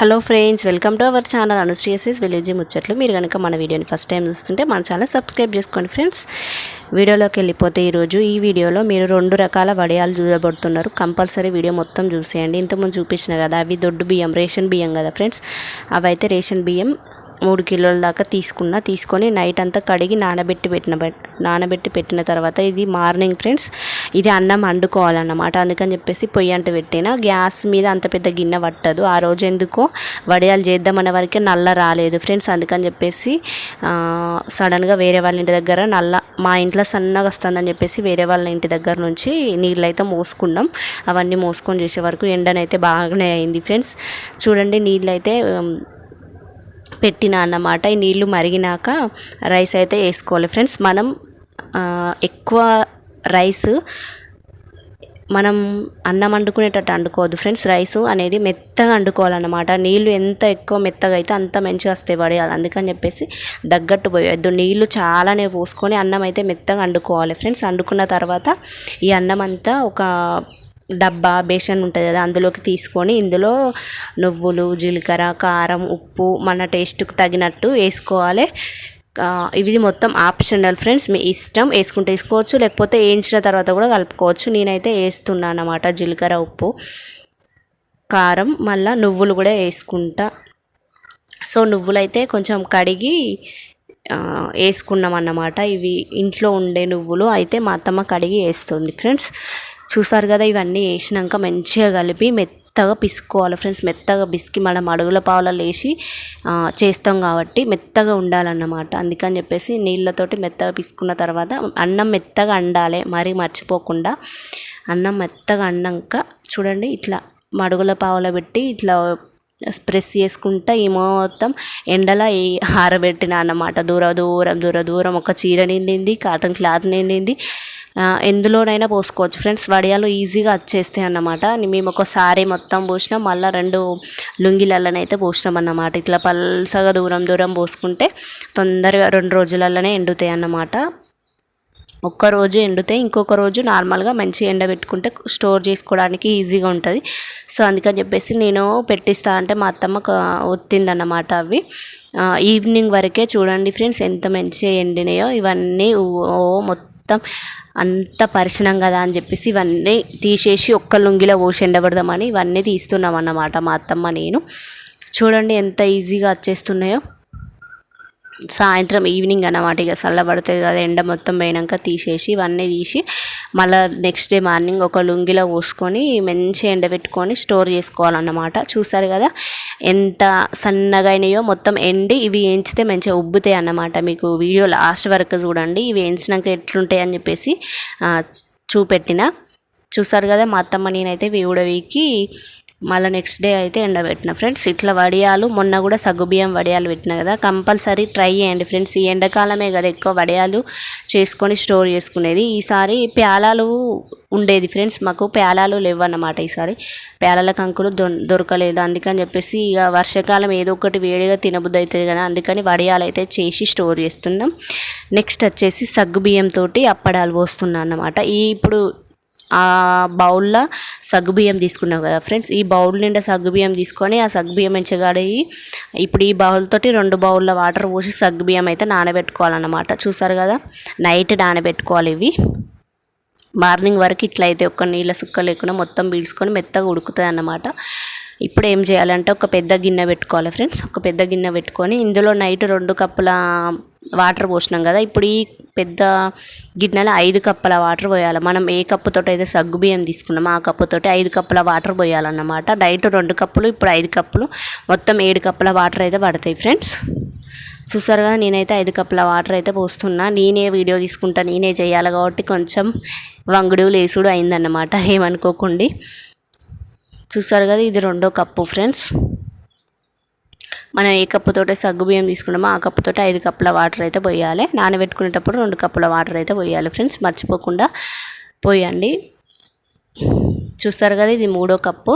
Hello friends welcome to our channel అనుశ్రీయసెస్ village ముచ్చట్లు. మీరు కనుక మన వీడియోని ఫస్ట్ టైం చూస్తుంటే మన ఛానల్ సబ్స్క్రైబ్ చేసుకోండి ఫ్రెండ్స్. వీడియోలోకి వెళ్ళిపోతే ఈరోజు ఈ వీడియోలో మీరు రెండు రకాల వడియాలు చూడబడుతున్నారు. కంపల్సరీ వీడియో మొత్తం చూసేయండి. ఇంతకుముందు చూపించిన కదా అవి దొడ్డు బియ్యం రేషన్ బియ్యం కదా ఫ్రెండ్స్. అవి అయితే రేషన్ బియ్యం మూడు కిలోల దాకా తీసుకున్న తీసుకొని నైట్ అంతా కడిగి నానబెట్టి పెట్టిన నానబెట్టి పెట్టిన తర్వాత ఇది మార్నింగ్ ఫ్రెండ్స్ ఇది అన్నం వండుకోవాలన్నమాట. అందుకని చెప్పేసి పొయ్యి అంట పెట్టిన. గ్యాస్ మీద అంత పెద్ద గిన్నె పట్టదు. ఆ రోజు ఎందుకో వడియాలు చేద్దామన్న వరకే నల్ల రాలేదు ఫ్రెండ్స్ అందుకని చెప్పేసి సడన్గా వేరే వాళ్ళ ఇంటి దగ్గర నల్ల మా ఇంట్లో సన్నగా వస్తుందని చెప్పేసి వేరే వాళ్ళ ఇంటి దగ్గర నుంచి నీళ్ళు అయితే మోసుకున్నాం. అవన్నీ మోసుకొని చేసే వరకు ఎండనైతే బాగానే అయింది ఫ్రెండ్స్ చూడండి నీళ్ళు అయితే పెట్టిన అన్నమాట. ఈ నీళ్ళు మరిగినాక రైస్ అయితే వేసుకోవాలి ఫ్రెండ్స్. మనం ఎక్కువ రైస్ మనం అన్నం వండుకునేటట్టు వండుకోవద్దు ఫ్రెండ్స్. రైస్ అనేది మెత్తగా వండుకోవాలన్నమాట. నీళ్ళు ఎంత ఎక్కువ మెత్తగా అయితే అంత మంచిగా వస్తాయి పడేయాలి అందుకని చెప్పేసి దగ్గట్టు పోయొద్దు నీళ్ళు చాలానే పోసుకొని అన్నం అయితే మెత్తగా వండుకోవాలి ఫ్రెండ్స్. వండుకున్న తర్వాత ఈ అన్నం అంతా ఒక డబ్బా బేషన్ ఉంటుంది కదా అందులోకి తీసుకొని ఇందులో నువ్వులు జీలకర్ర కారం ఉప్పు మన టేస్ట్కి తగినట్టు వేసుకోవాలి. ఇవి మొత్తం ఆప్షనల్ ఫ్రెండ్స్. మీ ఇష్టం వేసుకుంటే వేసుకోవచ్చు లేకపోతే వేయించిన తర్వాత కూడా కలుపుకోవచ్చు. నేనైతే వేస్తున్నాను అన్నమాట జీలకర్ర ఉప్పు కారం మళ్ళీ నువ్వులు కూడా వేసుకుంటా. సో నువ్వులైతే కొంచెం కడిగి వేసుకున్నాం అన్నమాట. ఇవి ఇంట్లో ఉండే నువ్వులు అయితే మా అత్తమ్మ కడిగి వేస్తుంది ఫ్రెండ్స్. చూసారు కదా ఇవన్నీ వేసినాక మంచిగా కలిపి మెత్తగా పిసుకోవాలి ఫ్రెండ్స్. మెత్తగా పిసికి మనం అడుగుల పావులలో వేసి చేస్తాం కాబట్టి మెత్తగా ఉండాలన్నమాట. అందుకని చెప్పేసి నీళ్ళతోటి మెత్తగా పిసుకున్న తర్వాత అన్నం మెత్తగా అండాలి మరీ మర్చిపోకుండా. అన్నం మెత్తగా అన్నాక చూడండి ఇట్లా మడుగుల పావులో పెట్టి ఇట్లా ప్రెస్ చేసుకుంటా ఈ మొత్తం ఎండలో ఈ ఆరబెట్టిన అన్నమాట. దూర దూరం దూర దూరం. ఒక చీర నిండింది కాటన్ క్లాత్ నిండింది. ఎందులోనైనా పోసుకోవచ్చు. ఫ్రెండ్స్ వడియాలు ఈజీగా వచ్చేస్తాయి అన్నమాట. మేము ఒకసారి మొత్తం పోసినాం. మళ్ళీ రెండు లుంగిలలోనైతే పోసినాం అన్నమాట ఇట్లా పల్సగా దూరం దూరం పోసుకుంటే తొందరగా రెండు రోజులలోనే ఎండుతాయి అన్నమాట. ఒక్క రోజు ఎండితే ఇంకొక రోజు నార్మల్గా మంచిగా ఎండబెట్టుకుంటే స్టోర్ చేసుకోవడానికి ఈజీగా ఉంటుంది. సో అందుకని చెప్పేసి నేను పెట్టిస్తా అంటే మా అత్తమ్మ వత్తిందన్నమాట ఒత్తిందన్నమాట అవి. ఈవినింగ్ వరకే చూడండి ఫ్రెండ్స్ ఎంత మంచిగా ఎండినాయో. ఇవన్నీ ఓ- మొత్తం మొత్తం అంత పరిచనం కదా అని చెప్పేసి ఇవన్నీ తీసేసి ఒక్క లుంగిలో పోసి ఎండబడదామని ఇవన్నీ తీస్తున్నాం అన్నమాట మా అత్తమ్మ నేను. చూడండి ఎంత ఈజీగా వచ్చేస్తున్నాయో. సాయంత్రం ఈవినింగ్ అన్నమాట. ఇక చల్లబడుతుంది కదా ఎండ మొత్తం పోయినాక తీసేసి ఇవన్నీ తీసి మళ్ళీ నెక్స్ట్ డే మార్నింగ్ ఒక లుంగిలో పోసుకొని మంచిగా ఎండబెట్టుకొని స్టోర్ చేసుకోవాలన్నమాట. చూసారు కదా ఎంత సన్నగా అయినాయో మొత్తం ఎండి ఇవి వేయించితే మంచిగా ఉబ్బుతాయి అన్నమాట. మీకు వీడియో లాస్ట్ వరకు చూడండి ఇవి వేయించినాక ఎట్లుంటాయి అని చెప్పేసి చూపెట్టిన. చూసారు కదా మా అత్తమ్మ నేనైతే వీకి మళ్ళీ నెక్స్ట్ డే అయితే ఎండబెట్టిన. ఫ్రెండ్స్ ఇట్లా వడియాలు మొన్న కూడా సగ్గుబియ్యం వడియాలు పెట్టిన కదా కంపల్సరీ ట్రై చేయండి. ఫ్రెండ్స్ ఈ ఎండాకాలమే కదా ఎక్కువ వడియాలు చేసుకొని స్టోర్ చేసుకునేది. ఈసారి ప్యాలాలు ఉండేది. ఫ్రెండ్స్ మాకు ప్యాలాలు లేవన్నమాట ఈసారి. ప్యాలాల కంకులు దొ దొరకలేదు. అందుకని చెప్పేసి ఇక వర్షాకాలం ఏదో ఒకటి వేడిగా తినబుద్ధి అవుతుంది కదా అందుకని వడియాలు అయితే చేసి స్టోర్ చేస్తున్నాం. నెక్స్ట్ వచ్చేసి సగ్గుబియ్యంతో అప్పడాలు పోస్తున్నాను అన్నమాట. ఈ ఇప్పుడు ఆ బౌల్లో సగ్గుబియ్యం తీసుకున్నాం కదా ఫ్రెండ్స్. ఈ బౌల్ నిండా సగ్గుబియ్యం తీసుకొని ఆ సగ్గుబియ్యం మంచిగా ఇప్పుడు ఈ బౌల్ తోటి రెండు బౌల్లో వాటర్ పోసి సగ్గుబియ్యం అయితే నానబెట్టుకోవాలన్నమాట. చూసారు కదా? నైట్ నానబెట్టుకోవాలి ఇవి. మార్నింగ్ వరకు ఇట్లా అయితే ఒక్క నీళ్ళ సుక్క లేకుండా మొత్తం పీల్చుకొని మెత్తగా ఉడుకుతుంది అన్నమాట ఇప్పుడు ఏం చేయాలంటే ఒక పెద్ద గిన్నె పెట్టుకోవాలి ఫ్రెండ్స్. ఒక పెద్ద గిన్నె పెట్టుకొని ఇందులో నైట్ రెండు కప్పుల వాటర్ పోసినాం కదా. ఇప్పుడు ఈ పెద్ద గిన్నెలో ఐదు కప్పుల వాటర్ పోయాలి. మనం ఏ కప్పుతో అయితే సగ్గు బియ్యం తీసుకున్నామో ఆ కప్పుతో ఐదు కప్పుల వాటర్ పోయాలన్నమాట. డైట్ రెండు కప్పులు ఇప్పుడు ఐదు కప్పులు. మొత్తం ఏడు కప్పుల వాటర్ అయితే పడతాయి ఫ్రెండ్స్. చూసారు కదా నేనైతే ఐదు కప్పుల వాటర్ అయితే పోస్తున్నా. నేనే వీడియో తీసుకుంటా నేనే చేయాలి కాబట్టి కొంచెం వంగుడు లేసుడు అయిందన్నమాట. ఏమనుకోకండి. చూసారు కదా ఇది రెండో కప్పు ఫ్రెండ్స్. మనం ఏ కప్పుతో సగ్గు బియ్యం తీసుకున్నామో ఆ కప్పుతో ఐదు కప్పుల వాటర్ అయితే పోయాలి. నానబెట్టుకునేటప్పుడు రెండు కప్పుల వాటర్ అయితే పోయాలి ఫ్రెండ్స్. మర్చిపోకుండా పోయండి. చూస్తారు కదా ఇది మూడో కప్పు.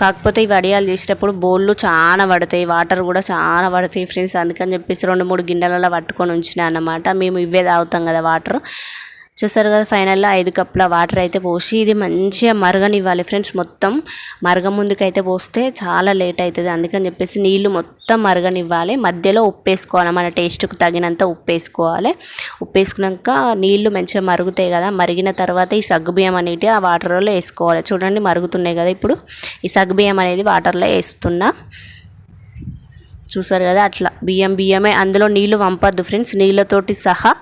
కాకపోతే ఈ వడియాలు చేసేటప్పుడు బోళ్ళు చాలా పడతాయి వాటర్ కూడా చాలా పడతాయి ఫ్రెండ్స్. అందుకని చెప్పేసి రెండు మూడు గిన్నెలలో పట్టుకొని ఉంచిన అన్నమాట. మేము ఇవే తాగుతాం కదా వాటర్. చూసారు కదా ఫైనల్లో ఐదు కప్పుల వాటర్ అయితే పోసి ఇది మంచిగా మరగనివ్వాలి ఫ్రెండ్స్ మొత్తం. మరగ ముందుకైతే పోస్తే చాలా లేట్ అవుతుంది అందుకని చెప్పేసి నీళ్ళు మొత్తం మరగనివ్వాలి. మధ్యలో ఉప్పు వేసుకోవాలి మన టేస్ట్కి తగినంత ఉప్పు వేసుకోవాలి ఉప్పు వేసుకున్నాక నీళ్ళు మంచిగా మరుగుతాయి కదా మరిగిన తర్వాత ఈ సగ్గుబియ్యం అనేటివి ఆ వాటర్లో వేసుకోవాలి. చూడండి మరుగుతున్నాయి కదా ఇప్పుడు. ఈ సగ్గుబియ్యం అనేది వాటర్లో వేస్తున్నా. చూసారు కదా అట్లా బియ్యం బియ్యమే అందులో నీళ్ళు పంపద్దు ఫ్రెండ్స్. నీళ్ళతోటి సహా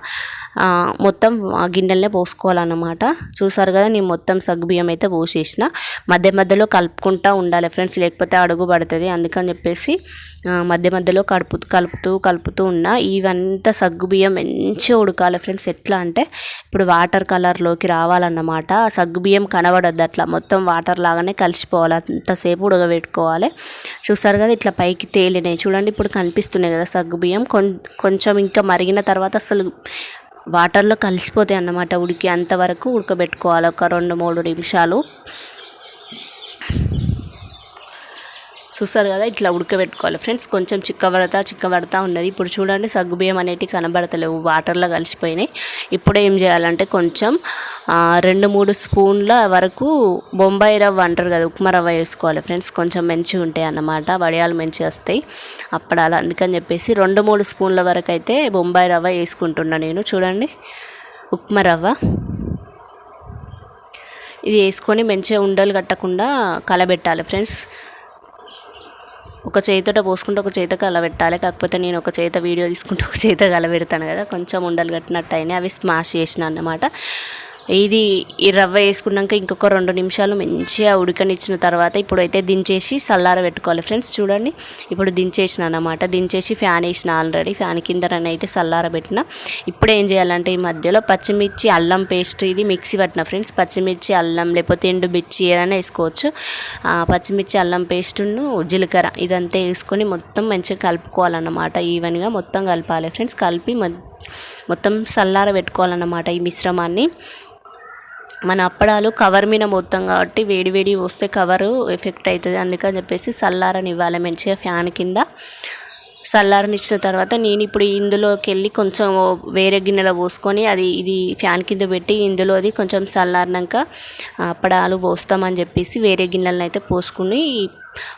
మొత్తం ఆ గిన్నెలనే పోసుకోవాలన్నమాట. చూసారు కదా నేను మొత్తం సగ్గుబియ్యం అయితే పోసేసిన. మధ్య మధ్యలో కలుపుకుంటూ ఉండాలి ఫ్రెండ్స్ లేకపోతే అడుగు పడుతుంది. అందుకని చెప్పేసి మధ్య మధ్యలో కలుపు కలుపుతూ కలుపుతూ ఉన్నా. ఇవంతా సగ్గుబియ్యం మంచిగా ఉడకాలి ఫ్రెండ్స్. ఎట్లా అంటే ఇప్పుడు వాటర్ కలర్లోకి రావాలన్నమాట. సగ్గుబియ్యం కనబడద్దు అట్లా. మొత్తం వాటర్ లాగానే కలిసిపోవాలి. అంతసేపు ఉడకబెట్టుకోవాలి. చూసారు కదా ఇట్లా పైకి తేలినాయి. చూడండి ఇప్పుడు కనిపిస్తున్నాయి కదా సగ్గుబియ్యం. కొం కొంచెం ఇంకా మరిగిన తర్వాత అసలు వాటర్లో కలిసిపోతాయి అన్నమాట ఉడికి అంతవరకు ఉడకబెట్టుకోవాలి ఒక రెండు మూడు నిమిషాలు. చూస్తారు కదా ఇట్లా ఉడకబెట్టుకోవాలి. ఫ్రెండ్స్ కొంచెం చిక్కబడతా చిక్కబడతా ఉన్నది. ఇప్పుడు చూడండి సగ్గుబియ్యం అనేటివి కనబడతలేవు. వాటర్లో కలిసిపోయినాయి. ఇప్పుడు ఏం చేయాలంటే కొంచెం రెండు మూడు స్పూన్ల వరకు బొంబాయి రవ్వ అంటారు కదా ఉప్మా రవ్వ వేసుకోవాలి. ఫ్రెండ్స్ కొంచెం మంచిగా ఉంటాయి అన్నమాట. వడియాలు మంచిగా వస్తాయి. అప్పడాలు అందుకని చెప్పేసి రెండు మూడు స్పూన్ల వరకు అయితే బొంబాయి రవ్వ వేసుకుంటున్నా నేను. చూడండి ఉప్మా రవ్వ. ఇది వేసుకొని మంచిగా ఉండలు కట్టకుండా కలబెట్టాలి ఫ్రెండ్స్. ఒక చేతితో పోసుకుంటే ఒక చేత కలబెట్టాలి కాకపోతే నేను ఒక చేత వీడియో తీసుకుంటే ఒక చేత కలబెడతాను కదా. కొంచెం ఉండలు కట్టినట్టు అయినాయి. అవి స్మాష్ చేసిన అన్నమాట. ఇది ఈ రవ్వ వేసుకున్నాక ఇంకొక రెండు నిమిషాలు మంచిగా ఉడకనిచ్చిన తర్వాత ఇప్పుడు అయితే దించేసి సల్లార పెట్టుకోవాలి ఫ్రెండ్స్ చూడండి. ఇప్పుడు దించేసిన అనమాట దించేసి ఫ్యాన్ వేసిన ఆల్రెడీ. ఫ్యాన్ కింద అయితే సల్లార పెట్టిన. ఇప్పుడు ఏం చేయాలంటే ఈ మధ్యలో పచ్చిమిర్చి అల్లం పేస్ట్ ఇది మిక్సీ పట్టిన ఫ్రెండ్స్. పచ్చిమిర్చి అల్లం లేకపోతే ఎండు మిర్చి ఏదైనా వేసుకోవచ్చు. పచ్చిమిర్చి అల్లం పేస్టును జీలకర్ర ఇదంతా వేసుకొని మొత్తం మంచిగా కలుపుకోవాలన్నమాట. ఈవెన్గా మొత్తం కలపాలి ఫ్రెండ్స్. కలిపి మొత్తం సల్లార పెట్టుకోవాలన్నమాట ఈ మిశ్రమాన్ని. మన అప్పడాలు కవర్ మీద మొత్తం కాబట్టి వేడి వేడి వస్తే కవరు ఎఫెక్ట్ అవుతుంది. అందుకని చెప్పేసి చల్లారనివ్వాలి మంచిగా ఫ్యాన్ కింద. చల్లారనిచ్చిన తర్వాత నేను ఇప్పుడు ఇందులోకి వెళ్ళి కొంచెం వేరే గిన్నెలో పోసుకొని అది ఇది ఫ్యాన్ కింద పెట్టి ఇందులో అది కొంచెం చల్లారినాక అప్పడాలు పోస్తామని చెప్పేసి వేరే గిన్నెలను అయితే పోసుకుని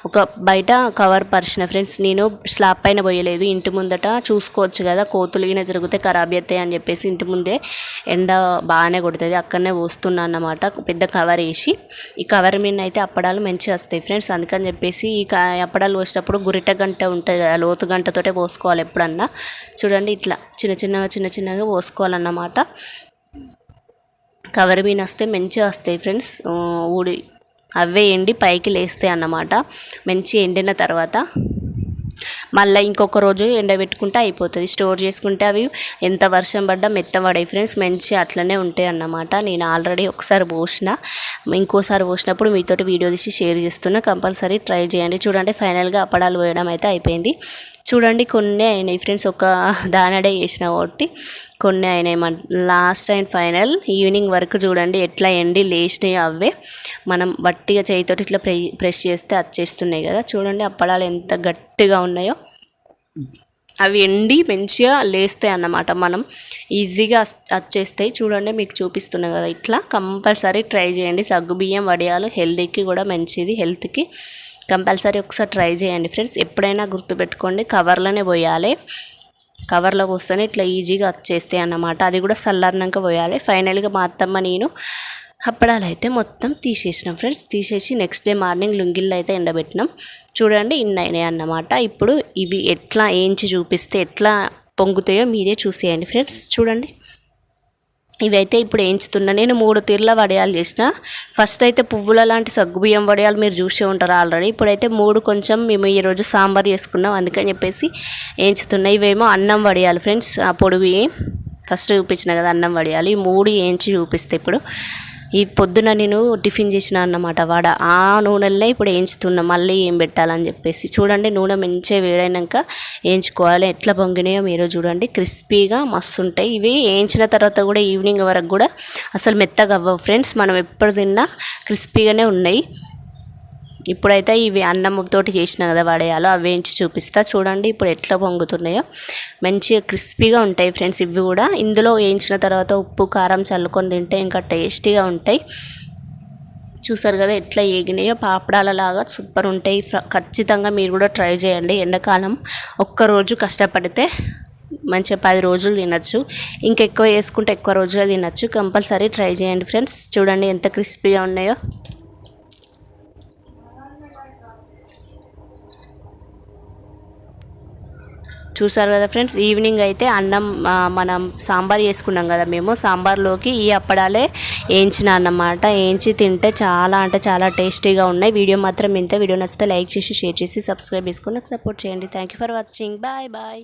ఒక బయట కవర్ పరిచిన ఫ్రెండ్స్ నేను స్లాబ్ పైన పోయలేదు. ఇంటి ముందట చూసుకోవచ్చు కదా కోతులు గిన తిరిగితే ఖరాబ్ అవుతాయి అని చెప్పేసి ఇంటి ముందే ఎండ బాగానే కొడుతుంది. అక్కడనే పోస్తున్నా అన్నమాట పెద్ద కవర్ వేసి. ఈ కవర్ మీద అయితే అప్పడాలు మంచిగా వస్తాయి ఫ్రెండ్స్ అందుకని చెప్పేసి ఈ క- అప్పడాలు పోసేటప్పుడు గురిట గంట ఉంటుంది కదా లోతు గంటతోటే పోసుకోవాలి ఎప్పుడన్నా. చూడండి ఇట్లా చిన్న చిన్నగా చిన్న చిన్నగా పోసుకోవాలన్నమాట. కవర్ మీన్ వస్తే మంచిగా వస్తాయి ఫ్రెండ్స్ ఊడి అవే ఎండి పైకి లేస్తాయి అన్నమాట. మంచి ఎండిన తర్వాత మళ్ళీ ఇంకొక రోజు ఎండబెట్టుకుంటే అయిపోతుంది. స్టోర్ చేసుకుంటే అవి ఎంత వర్షం పడ్డా మెత్తబడాయి ఫ్రెండ్స్. మంచి అట్లనే ఉంటాయి అన్నమాట. నేను ఆల్రెడీ ఒకసారి పోసిన. ఇంకోసారి పోసినప్పుడు మీతోటి వీడియో తీసి షేర్ చేస్తున్నా. కంపల్సరీ ట్రై చేయండి. చూడండి ఫైనల్గా అప్పడాలు పోయడం అయితే అయిపోయింది. చూడండి కొన్ని అయినాయి ఫ్రెండ్స్ ఒక దానడే చేసిన కాబట్టి కొన్ని అయినాయి. మన లాస్ట్ అండ్ ఫైనల్ ఈవినింగ్ వరకు చూడండి ఎట్లా ఎండి లేచినాయి అవే. మనం వట్టిగా చేయితోటి ఇట్లా ప్రె ప్రెస్ చేస్తే వచ్చేస్తున్నాయి కదా. చూడండి అప్పడాలు ఎంత గట్టిగా ఉన్నాయో. అవి ఎండి మంచిగా లేస్తాయి అన్నమాట మనం. ఈజీగా అచ్చేస్తాయి వచ్చేస్తాయి చూడండి మీకు చూపిస్తున్నా కదా ఇట్లా. కంపల్సరీ ట్రై చేయండి. సగ్గుబియ్యం వడియాలు హెల్తీకి కూడా మంచిది హెల్త్కి కంపల్సరీ ఒకసారి ట్రై చేయండి ఫ్రెండ్స్. ఎప్పుడైనా గుర్తుపెట్టుకోండి కవర్లోనే పోయాలి. కవర్లో పోస్తేనే ఇట్లా ఈజీగా వచ్చేస్తాయి అన్నమాట. అది కూడా చల్లారినాక పోయాలి. ఫైనల్గా మా అత్తమ్మ నేను అప్పడాలు అయితే మొత్తం తీసేసినాం ఫ్రెండ్స్. తీసేసి నెక్స్ట్ డే మార్నింగ్ లుంగిల్లో అయితే ఎండబెట్టినాం. చూడండి ఇన్ని అయినాయి అన్నమాట. ఇప్పుడు ఇవి ఎట్లా ఏంచి చూపిస్తే ఎట్లా పొంగుతాయో మీరే చూసేయండి ఫ్రెండ్స్. చూడండి. ఇవైతే ఇప్పుడు వేయించుతున్నా నేను మూడు తీర్ల వడియాలు చేసిన. ఫస్ట్ అయితే పువ్వుల లాంటి సగ్గుబియ్యం వడియాలు మీరు చూసే ఉంటారు ఆల్రెడీ. ఇప్పుడైతే మూడు కొంచెం మేము ఈరోజు సాంబార్ చేసుకున్నాం. అందుకని చెప్పేసి వేయించుతున్నా ఇవేమో అన్నం వడియాలు ఫ్రెండ్స్ ఆ పొడివి ఫస్ట్ చూపించిన కదా అన్నం వడియాలు. ఈ మూడు వేయించి చూపిస్తే ఇప్పుడు ఈ పొద్దున నేను టిఫిన్ చేసిన అన్నమాట వాడ. ఆ నూనెల్లో ఇప్పుడు వేయించుతున్నా మళ్ళీ ఏం పెట్టాలని చెప్పేసి. చూడండి నూనె మంచిగా వేడైనాక వేయించుకోవాలి ఎట్లా పొంగినాయో మీరు చూడండి. క్రిస్పీగా మస్తు ఉంటాయి ఇవి వేయించిన తర్వాత కూడా ఈవినింగ్ వరకు కూడా అసలు మెత్తగా అవ్వవు ఫ్రెండ్స్. మనం ఎప్పుడు తిన్నా క్రిస్పీగానే ఉన్నాయి. ఇప్పుడైతే ఇవి అన్నంతోటి చేసిన కదా వడయాలు అవి వేయించి చూపిస్తా. చూడండి ఇప్పుడు ఎట్లా పొంగుతున్నాయో. మంచిగా క్రిస్పీగా ఉంటాయి ఫ్రెండ్స్ ఇవి కూడా. ఇందులో వేయించిన తర్వాత ఉప్పు కారం చల్లుకొని తింటే ఇంకా టేస్టీగా ఉంటాయి. చూసారు కదా ఎట్లా ఏగినాయో. పాపడాల లాగా సూపర్ ఉంటాయి. ఖచ్చితంగా మీరు కూడా ట్రై చేయండి. ఎండాకాలం ఒక్కరోజు కష్టపడితే మంచిగా పది రోజులు తినచ్చు. ఇంకెక్కువ వేసుకుంటే ఎక్కువ రోజులు తినచ్చు. కంపల్సరీ ట్రై చేయండి ఫ్రెండ్స్. చూడండి ఎంత క్రిస్పీగా ఉన్నాయో. చూసారు కదా ఫ్రెండ్స్ ఈవినింగ్ అయితే అన్నం మనం సాంబార్ చేసుకున్నాం కదా మేము. సాంబార్లోకి ఈ అప్పడాలే వేయించిన అన్నమాట. వేయించి తింటే చాలా అంటే చాలా టేస్టీగా ఉన్నాయి. వీడియో మాత్రం ఇంత. వీడియో నచ్చితే లైక్ చేసి షేర్ చేసి సబ్స్క్రైబ్ చేసుకుని సపోర్ట్ చేయండి. Thank you for watching bye bye